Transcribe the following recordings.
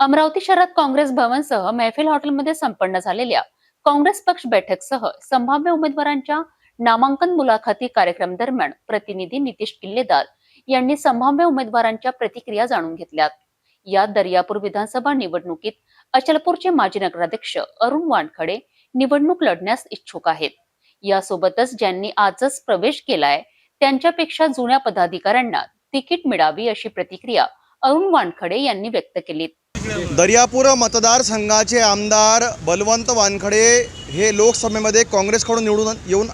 अमरावती शहरात काँग्रेस भवनसह मैफिल हॉटेलमध्ये संपन्न झालेल्या काँग्रेस पक्ष बैठकसह संभाव्य उमेदवारांच्या नामांकन मुलाखती कार्यक्रम दरम्यान प्रतिनिधी नितीश किल्लेदार यांनी संभाव्य उमेदवारांच्या प्रतिक्रिया जाणून घेतल्यात. यात दर्यापूर विधानसभा निवडणुकीत अचलपूरचे माजी नगराध्यक्ष अरुण वानखडे निवडणूक लढण्यास इच्छुक आहेत. यासोबतच ज्यांनी आजच प्रवेश केलाय त्यांच्यापेक्षा जुन्या पदाधिकाऱ्यांना तिकीट मिळावी अशी प्रतिक्रिया अरुण वानखडे यांनी व्यक्त केली दर्यापूर मतदारसंघाचे आमदार बलवंत वानखडे हे लोकसभेमध्ये काँग्रेसकडून निवडून येऊन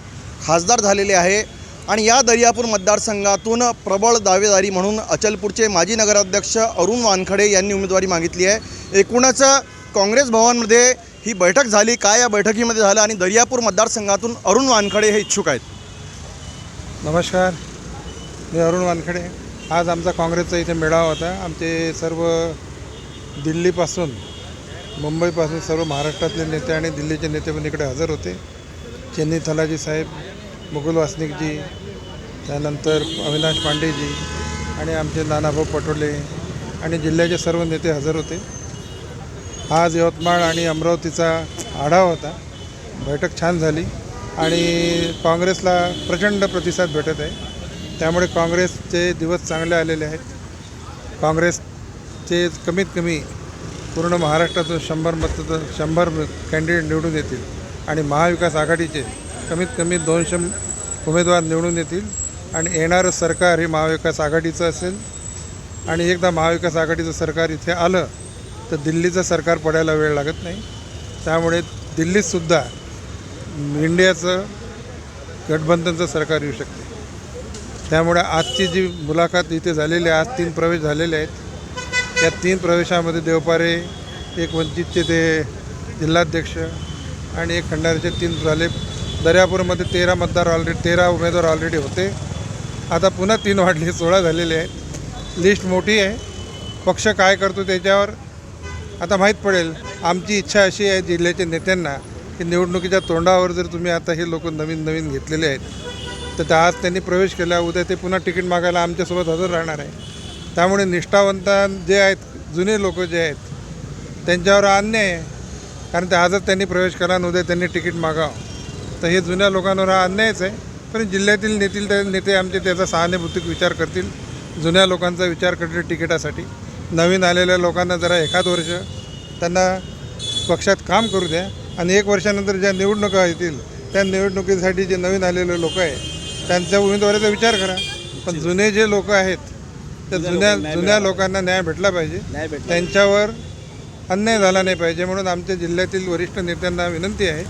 खासदार झालेले आहे. आणि या दर्यापूर मतदारसंघातून प्रबळ दावेदारी म्हणून अचलपूरचे माजी नगराध्यक्ष अरुण वानखडे यांनी उमेदवारी मागितली आहे. एकूणच काँग्रेस भवनमध्ये ही बैठक झाली. काय या बैठकीमध्ये झालं आणि दर्यापूर मतदारसंघातून अरुण वानखडे हे इच्छुक आहेत? नमस्कार. मी अरुण वानखडे. आज आमचा काँग्रेसचा इथे मेळावा होता. आमचे सर्व दिल्लीपासून मुंबईपासून सर्व महाराष्ट्रातले नेते आणि दिल्लीचे नेते पण इकडे हजर होते. चेन्नी थलाजी साहेब मुकुल वासनिकजी त्यानंतर अविनाश पांडेजी आणि आमचे नानाभाऊ पटोले आणि जिल्ह्याचे सर्व नेते हजर होते. आज यवतमाळ आणि अमरावतीचा आढावा होता. बैठक छान झाली आणि काँग्रेसला प्रचंड प्रतिसाद भेटत आहे. त्यामुळे काँग्रेसचे दिवस चांगले आलेले आहेत. काँग्रेस ते कमीत कमी पूर्ण महाराष्ट्रातून शंभर मत शंभर कॅन्डिडेट निवडून येतील. आणि महाविकास आघाडीचे कमीत कमी दोनशे उमेदवार निवडून येतील. आणि येणारं सरकार हे महाविकास आघाडीचं असेल. आणि एकदा महाविकास आघाडीचं सरकार इथे आलं तर दिल्लीचं सरकार पडायला वेळ लागत नाही. त्यामुळे दिल्लीतसुद्धा इंडियाचं गठबंधनचं सरकार येऊ शकते. त्यामुळे आजची जी मुलाखत इथे झालेली आहे आज तीन प्रवेश झालेले आहेत या तीन प्रवेशामध्ये देवपारे एक वंचितचे ते जिल्हाध्यक्ष आणि एक खंडाऱ्याचे तीन झाले. दर्यापूरमध्ये तेरा मतदार ऑलरेडी तेरा उमेदवार ऑलरेडी होते. आता पुन्हा तीन वाढले सोळा झालेले आहेत. लिस्ट मोठी आहे. पक्ष काय करतो त्याच्यावर आता माहीत पडेल. आमची इच्छा अशी आहे जिल्ह्याच्या नेत्यांना की निवडणुकीच्या तोंडावर जर तुम्ही आता हे लोक नवीन नवीन घेतलेले आहेत तर त्या आज त्यांनी प्रवेश केला उद्या ते पुन्हा तिकीट मागायला आमच्यासोबत हजर राहणार आहे. त्यामुळे निष्ठावंत जे आहेत जुने लोक जे आहेत त्यांच्यावर अन्याय आहे. कारण ते आजच त्यांनी प्रवेश आणि उद्या त्यांनी तिकीट मागावं. तर हे जुन्या लोकांवर हा अन्यायच आहे. पण जिल्ह्यातील नेतील ते नेते आमचे त्याचा सहानुभूतिक विचार करतील. जुन्या लोकांचा विचार करतील तिकिटासाठी. नवीन आलेल्या लोकांना जरा एखाद वर्ष त्यांना पक्षात काम करू द्या आणि एक वर्षानंतर ज्या निवडणुका येतील त्या निवडणुकीसाठी जे नवीन आलेले लोक आहे त्यांच्या उमेदवारीचा विचार करा. पण जुने जे लोक आहेत त्या जुन्या जुन्या लोकांना न्याय भेटला पाहिजे. त्यांच्यावर अन्याय झाला नाही पाहिजे म्हणून आमच्या जिल्ह्यातील वरिष्ठ नेत्यांना विनंती आहे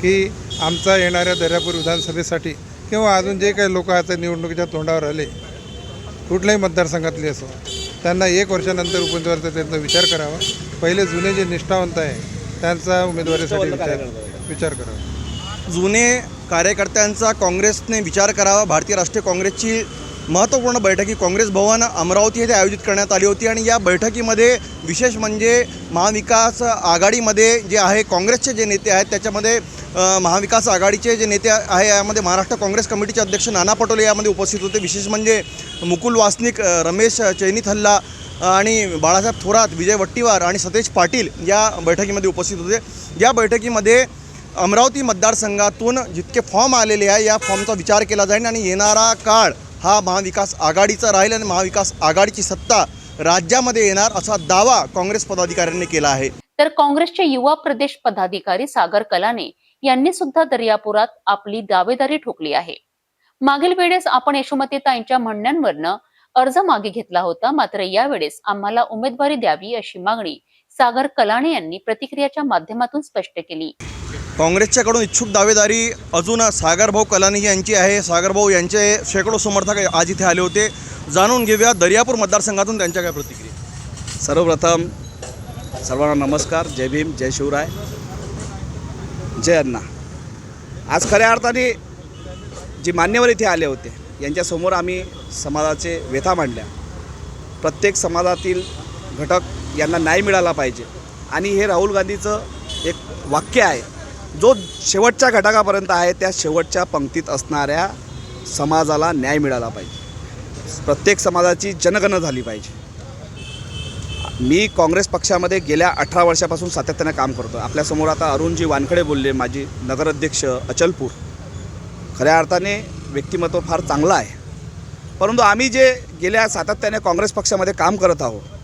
की आमचा येणाऱ्या दर्यापूर विधानसभेसाठी किंवा अजून जे काही लोक आता निवडणुकीच्या तोंडावर आले कुठल्याही मतदारसंघातले असो त्यांना एक वर्षानंतर उमेदवाराचा त्यांचा विचार करावा. पहिले जुने जे निष्ठावंत आहे त्यांचा उमेदवारीसाठी विचार विचार करावा. जुने कार्यकर्त्यांचा काँग्रेसने विचार करावा. भारतीय राष्ट्रीय काँग्रेसची महत्त्वपूर्ण बैठकी काँग्रेस भवन अमरावती येथे आयोजित करण्यात आली होती आणि या बैठकीमध्ये विशेष म्हणजे महाविकास आघाडीमध्ये जे आहे काँग्रेसचे जे नेते आहेत त्याच्यामध्ये महाविकास आघाडीचे जे नेते आहे यामध्ये महाराष्ट्र काँग्रेस कमिटीचे अध्यक्ष नाना पटोले यामध्ये उपस्थित होते. विशेष म्हणजे मुकुल वासनिक रमेश चैनीथल्ला आणि बाळासाहेब थोरात विजय वट्टीवार आणि सतेज पाटील या बैठकीमध्ये उपस्थित होते. या बैठकीमध्ये अमरावती मतदारसंघातून जितके फॉर्म आलेले आहे या फॉर्मचा विचार केला जाईल आणि येणारा काळ हा महाविकास आघाडीचा राहील आणि महाविकास आघाडीची सत्ता राज्यामध्ये येणार असा दावा काँग्रेस पदाधिकाऱ्यांनी केला आहे. तर काँग्रेसचे युवा प्रदेश पदाधिकारी सागर कलाने यांनी सुद्धा दर्यापुरात आपली दावेदारी ठोकली आहे. मागील वेळेस आपण यशोमतीताईंच्या म्हणण्यांवरनं अर्ज मागे घेतला होता मात्र यावेळेस आम्हाला उमेदवारी द्यावी अशी मागणी सागर कलाणे यांनी प्रतिक्रियाच्या माध्यमातून स्पष्ट केली. काँग्रेसच्याकडून इच्छुक दावेदारी अजून सागरभाऊ कलानी यांची आहे. सागरभाऊ यांचे शेकडो समर्थक आज इथे आले होते. जाणून घेऊया दर्यापूर मतदारसंघातून त्यांच्या काय प्रतिक्रिया सर्वप्रथम सर्वांना नमस्कार. जय भीम जय शिवराय. जय अण्णा. आज खऱ्या अर्थाने जी मान्यवर इथे आले होते यांच्यासमोर आम्ही समाजाचे व्यथा मांडल्या. प्रत्येक समाजातील घटक यांना न्याय मिळाला पाहिजे. आणि हे राहुल गांधीचं एक वाक्य आहे. जो शेवटच्या घटकापर्यंत आहे त्या शेवटच्या पंक्तीत असणाऱ्या समाजाला न्याय मिळाला पाहिजे. प्रत्येक समाजाची जनगणना झाली पाहिजे. मी काँग्रेस पक्षामध्ये गेल्या अठरा वर्षापासून सातत्याने काम करतो. आपल्यासमोर आता अरुणजी वानखडे बोलले माझी नगराध्यक्ष अचलपूर. खऱ्या अर्थाने व्यक्तिमत्व फार चांगलं आहे. परंतु आम्ही जे गेल्या सातत्याने काँग्रेस पक्षामध्ये काम करत आहोत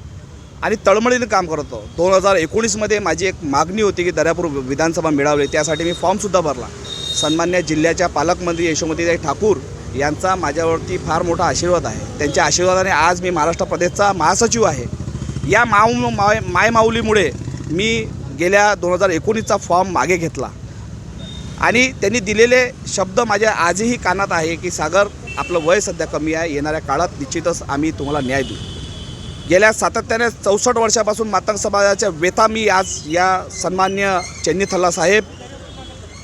आणि तळमळीनं काम करत दोन हजार एकोणीसमध्ये माझी एक मागणी होती की दर्यापूर विधानसभा मिळावी. त्यासाठी मी फॉर्मसुद्धा भरला. सन्मान्य जिल्ह्याच्या पालकमंत्री यशोमतीताई ठाकूर यांचा माझ्यावरती फार मोठा आशीर्वाद आहे. त्यांच्या आशीर्वादाने आज मी महाराष्ट्र प्रदेशचा महासचिव आहे. या माऊ माय मायमाऊलीमुळे मी गेल्या दोन हजार एकोणीसचा फॉर्म मागे घेतला. आणि त्यांनी दिलेले शब्द माझ्या आजही कानात आहे की सागर आपलं वय सध्या कमी आहे. येणाऱ्या काळात निश्चितच आम्ही तुम्हाला न्याय देऊ. गेल्या सातत्याने चौसष्ट वर्षापासून मातंग समाजाच्या व्यथा मी आज या सन्मान्य चेन्नीथल्ला साहेब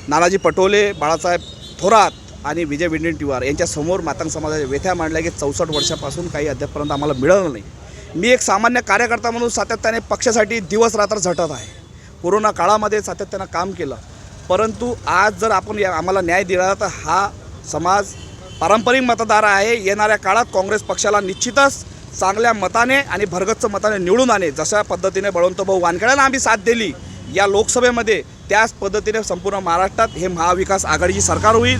नानाजी पटोले बाळासाहेब थोरात आणि विजय विंडेंटिवार यांच्यासमोर मातंग समाजाच्या व्यथा मांडल्या की चौसष्ट वर्षापासून काही अद्यापपर्यंत आम्हाला मिळालं नाही. मी एक सामान्य कार्यकर्ता म्हणून सातत्याने पक्षासाठी दिवस रात्र झटत आहे. कोरोना काळामध्ये सातत्यानं काम केलं. परंतु आज जर आपण या आम्हाला न्याय दिला तर हा समाज पारंपरिक मतदार आहे. येणाऱ्या काळात काँग्रेस पक्षाला निश्चितच चांगल्या मताने आणि भरगच्च मताने निवडून आणे जशा पद्धतीने बळवंतभाऊ वानखेड्यांना आम्ही साथ दिली या लोकसभेमध्ये त्याच पद्धतीने संपूर्ण महाराष्ट्रात हे महाविकास आघाडीची सरकार होईल.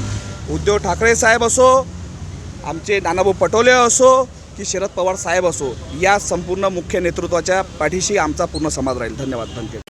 उद्धव ठाकरे साहेब असो आमचे नानाभाऊ पटोले असो की शरद पवार साहेब असो या संपूर्ण मुख्य नेतृत्वाच्या पाठीशी आमचा पूर्ण समाज राहील. धन्यवाद धन्यवाद.